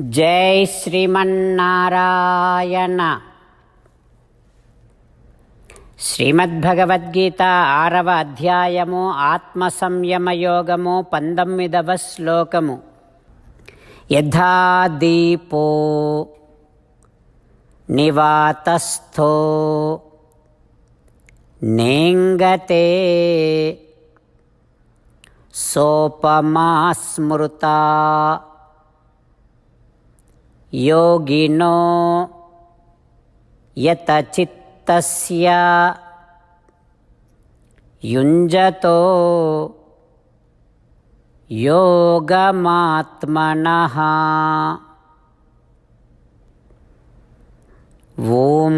జై శ్రీమన్నారాయణ. శ్రీమద్భగవద్గీత ఆరవ అధ్యాయము ఆత్మ సంయమ యోగము పంతొమ్మిదవ శ్లోకము. యథా దీపో నివాతస్థో నేంగతే సోపమా స్మృతా योगिनो यतचित्तस्य युञ्जतो योगमात्मनः ఓం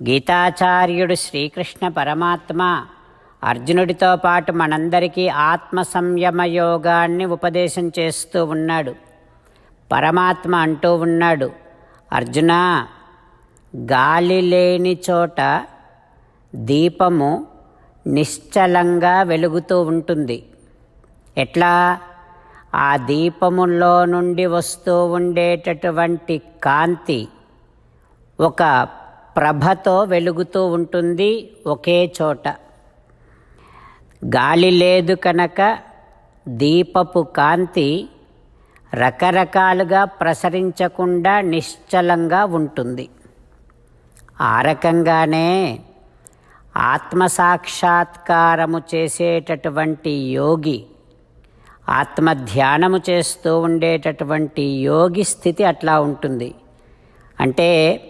గీతాచార్యుడు శ్రీకృష్ణ పరమాత్మ అర్జునుడితో పాటు మనందరికీ ఆత్మ సంయమ యోగాన్ని ఉపదేశం చేస్తూ ఉన్నాడు. పరమాత్మ అంటూ ఉన్నాడు అర్జున గాలి లేని చోట దీపము నిశ్చలంగా వెలుగుతూ ఉంటుంది. ఎట్లా? ఆ దీపములో నుండి వస్తూ ఉండేటటువంటి కాంతి ఒక ప్రభతో వెలుగుతూ ఉంటుంది ఒకే చోట. గాలి లేదు కనుక దీపపు కాంతి రకరకాలుగా ప్రసరించకుండా నిశ్చలంగా ఉంటుంది. ఆ రకంగానే ఆత్మసాక్షాత్కారము చేసేటటువంటి యోగి ఆత్మధ్యానము చేస్తూ ఉండేటటువంటి యోగి స్థితి అట్లా ఉంటుంది. అంటే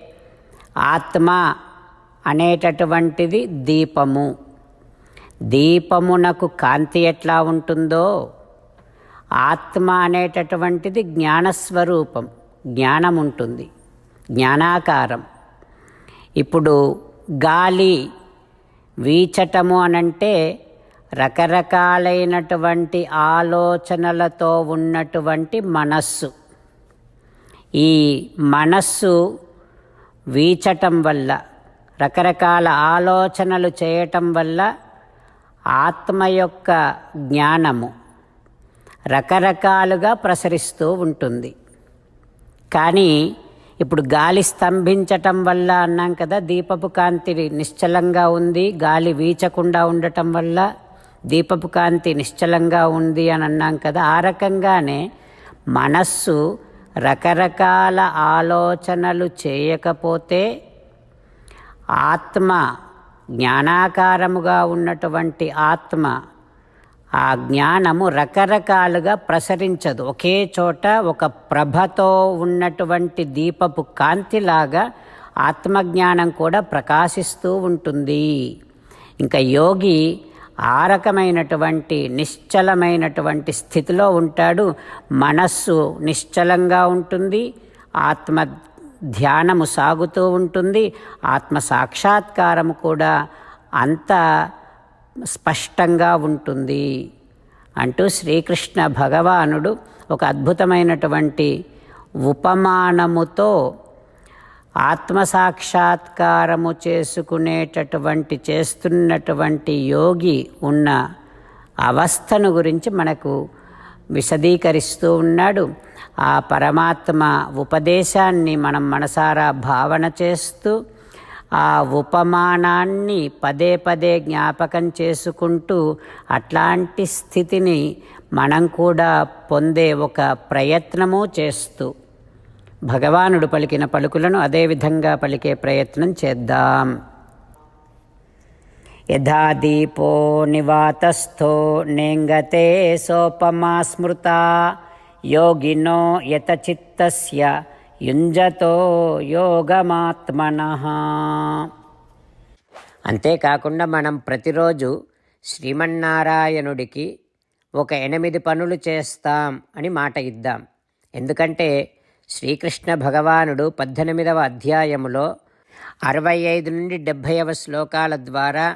ఆత్మ అనేటటువంటిది దీపము. దీపమునకు కాంతి ఎట్లా ఉంటుందో? ఆత్మ అనేటటువంటిది జ్ఞానస్వరూపం జ్ఞానం ఉంటుంది జ్ఞానాకారం. ఇప్పుడు గాలి వీచటము అనంటే రకరకాలైనటువంటి ఆలోచనలతో ఉన్నటువంటి మనస్సు. ఈ మనస్సు వీచటం వల్ల రకరకాల ఆలోచనలు చేయటం వల్ల ఆత్మ యొక్క జ్ఞానము రకరకాలుగా ప్రసరిస్తూ ఉంటుంది. కానీ ఇప్పుడు గాలి స్తంభించటం వల్ల అన్నాం కదా దీపపు కాంతి నిశ్చలంగా ఉంది గాలి వీచకుండా ఉండటం వల్ల దీపపు కాంతి నిశ్చలంగా ఉంది అని అన్నాం కదా ఆ రకంగానే మనస్సు రకరకాల ఆలోచనలు చేయకపోతే ఆత్మ జ్ఞానాకారముగా ఉన్నటువంటి ఆత్మ ఆ జ్ఞానము రకరకాలుగా ప్రసరించదు. ఒకే చోట ఒక ప్రభతో ఉన్నటువంటి దీపపు కాంతిలాగా ఆత్మజ్ఞానం కూడా ప్రకాశిస్తూ ఉంటుంది. ఇంకా యోగి ఆ రకమైనటువంటి నిశ్చలమైనటువంటి స్థితిలో ఉంటాడు. మనస్సు నిశ్చలంగా ఉంటుంది. ఆత్మ ధ్యానము సాగుతూ ఉంటుంది. ఆత్మ సాక్షాత్కారము కూడా అంత స్పష్టంగా ఉంటుంది అంటూ శ్రీకృష్ణ భగవానుడు ఒక అద్భుతమైనటువంటి ఉపమానముతో ఆత్మసాక్షాత్కారము చేసుకునేటటువంటి చేస్తున్నటువంటి యోగి ఉన్న అవస్థను గురించి మనకు విశదీకరిస్తూ ఉన్నాడు. ఆ పరమాత్మ ఉపదేశాన్ని మనం మనసారా భావన చేస్తూ ఆ ఉపమానాన్ని పదే పదే జ్ఞాపకం చేసుకుంటూ అట్లాంటి స్థితిని మనం కూడా పొందే ఒక ప్రయత్నము చేస్తూ భగవానుడు పలికిన పలుకులను అదేవిధంగా పలికే ప్రయత్నం చేద్దాం. యథా దీపో నివాతస్థో నేంగతే సోపమా స్మృత. యోగినో యతచిత్తస్య యుంజతో యోగమాత్మన. అంతేకాకుండా మనం ప్రతిరోజు శ్రీమన్నారాయణుడికి ఒక ఎనిమిది పనులు చేస్తాం అని మాట ఇద్దాం. ఎందుకంటే శ్రీకృష్ణ భగవానుడు పద్దెనిమిదవ అధ్యాయములో అరవై ఐదు నుండి డెబ్భైవ శ్లోకాల ద్వారా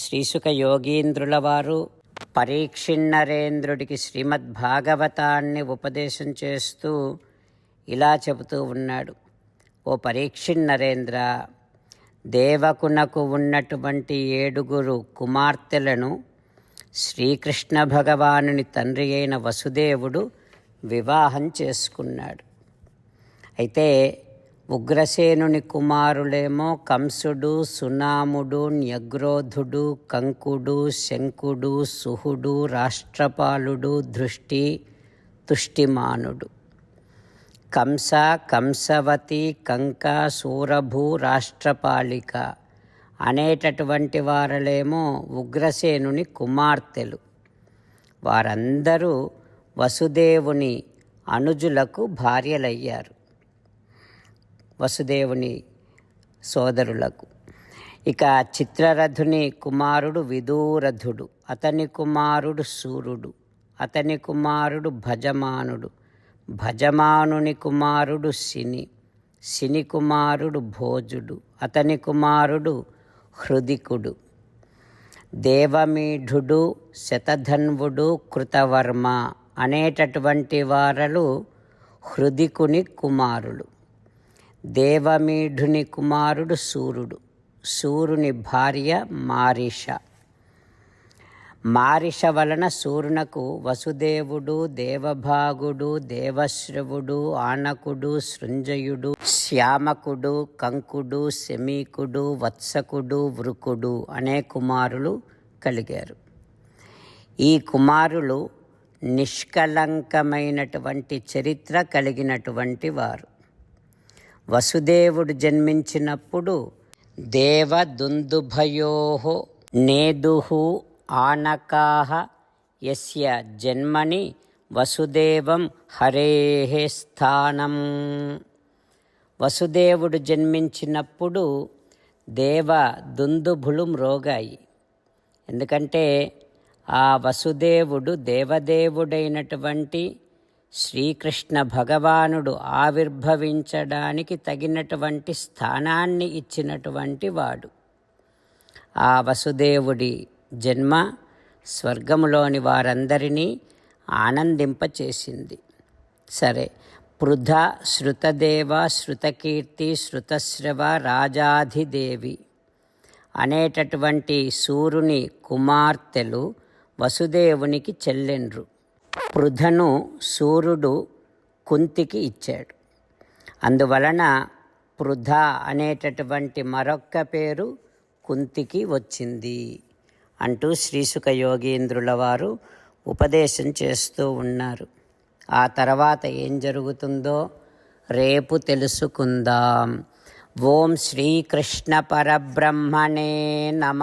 శ్రీసుక యోగీంద్రుల వారు పరీక్షిన్నరేంద్రుడికి శ్రీమద్భాగవతాన్ని ఉపదేశం చేస్తూ ఇలా చెబుతూ ఉన్నాడు. ఓ పరీక్షిణరేంద్ర దేవకునకు ఉన్నటువంటి ఏడుగురు కుమార్తెలను శ్రీకృష్ణ భగవానుని తండ్రి అయిన వసుదేవుడు వివాహం చేసుకున్నాడు. అయితే ఉగ్రసేనుని కుమారులేమో కంసుడు సునాముడు న్యగ్రోధుడు కంకుడు శంకుడు సుహుడు రాష్ట్రపాలుడు దృష్టి తుష్టిమానుడు. కంస కంసవతి కంక సూరభు రాష్ట్రపాలిక. అనేటటువంటి వారలేమో ఉగ్రసేనుని కుమార్తెలు. వారందరూ వసుదేవుని అనుజులకు భార్యలయ్యారు. వసుదేవుని సోదరులకు. ఇక చిత్రరథుని కుమారుడు విదూరథుడు అతని కుమారుడు సూర్యుడు అతని కుమారుడు భజమానుడు భజమానుని కుమారుడు శని శని కుమారుడు భోజుడు అతని కుమారుడు హృదికుడు దేవమీఢుడు శతధన్వుడు కృతవర్మ అనేటటువంటి వారలు హృదికుని కుమారులు. దేవమీఢుని కుమారుడు సూర్యుడు. సూర్యుని భార్య మారిష. మారిష వలన సూర్యునకు వసుదేవుడు దేవభాగుడు దేవశ్రవుడు ఆనకుడు సృంజయుడు శ్యామకుడు కంకుడు శమీకుడు వత్సకుడు వృకుడు అనే కుమారులు కలిగారు. ఈ కుమారులు నిష్కలంకమైనటువంటి చరిత్ర కలిగినటువంటి వారు. వసుదేవుడు జన్మించినప్పుడు దేవదుందుభయో నేదుహు ఆనకాహ యస్య జన్మని వసుదేవం హరేహ స్థానం. వసుదేవుడు జన్మించినప్పుడు దేవ దుందుభులు మ్రోగాయి ఎందుకంటే ఆ వసుదేవుడు దేవదేవుడైనటువంటి శ్రీకృష్ణ భగవానుడు ఆవిర్భవించడానికి తగినటువంటి స్థానాన్ని ఇచ్చినటువంటి వాడు. ఆ వసుదేవుడి జన్మ స్వర్గములోని వారందరినీ ఆనందింపచేసింది. సరే పృథ శృతదేవ శృతకీర్తి శృతశ్రవ రాజాధిదేవి అనేటటువంటి సూర్యుని కుమార్తెలు వసుదేవునికి చెల్లెండ్రు. పృథను సూర్యుడు కుంతికి ఇచ్చాడు. అందువలన పృథ అనేటటువంటి మరొక్క పేరు కుంతికి వచ్చింది అంటూ శ్రీసుఖ యోగీంద్రుల వారు ఉపదేశం చేస్తూ ఉన్నారు. ఆ తర్వాత ఏం జరుగుతుందో రేపు తెలుసుకుందాం. ఓం శ్రీకృష్ణ పరబ్రహ్మణే నమ.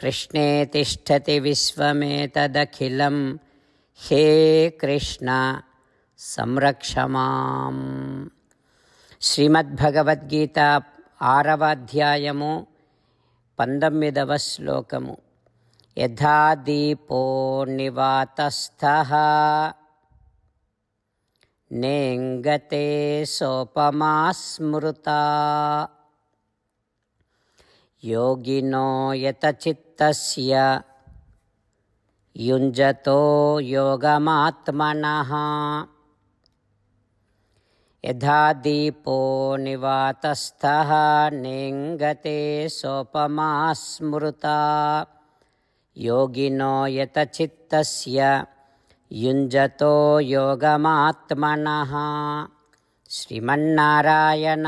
कृष्णे तिष्ठति विश्वमेतदखिलं हे कृष्ण संरक्ष माम् శ్రీమద్భగవద్గీత ఆరవ అధ్యాయము పంతొమ్మిదవ శ్లోకము యథా దీపో నివాతస్థ నేంగతే సోపమా స్మృత యోగినో యతచిత్తస్య యుంజతో యోగమాత్మనః యథా దీపో నివాతస్థः నేంగతే సోపమా స్మృతా యోగినో యతచిత్తస్య యుంజతో యోగమాత్మనः శ్రీమన్నారాయణ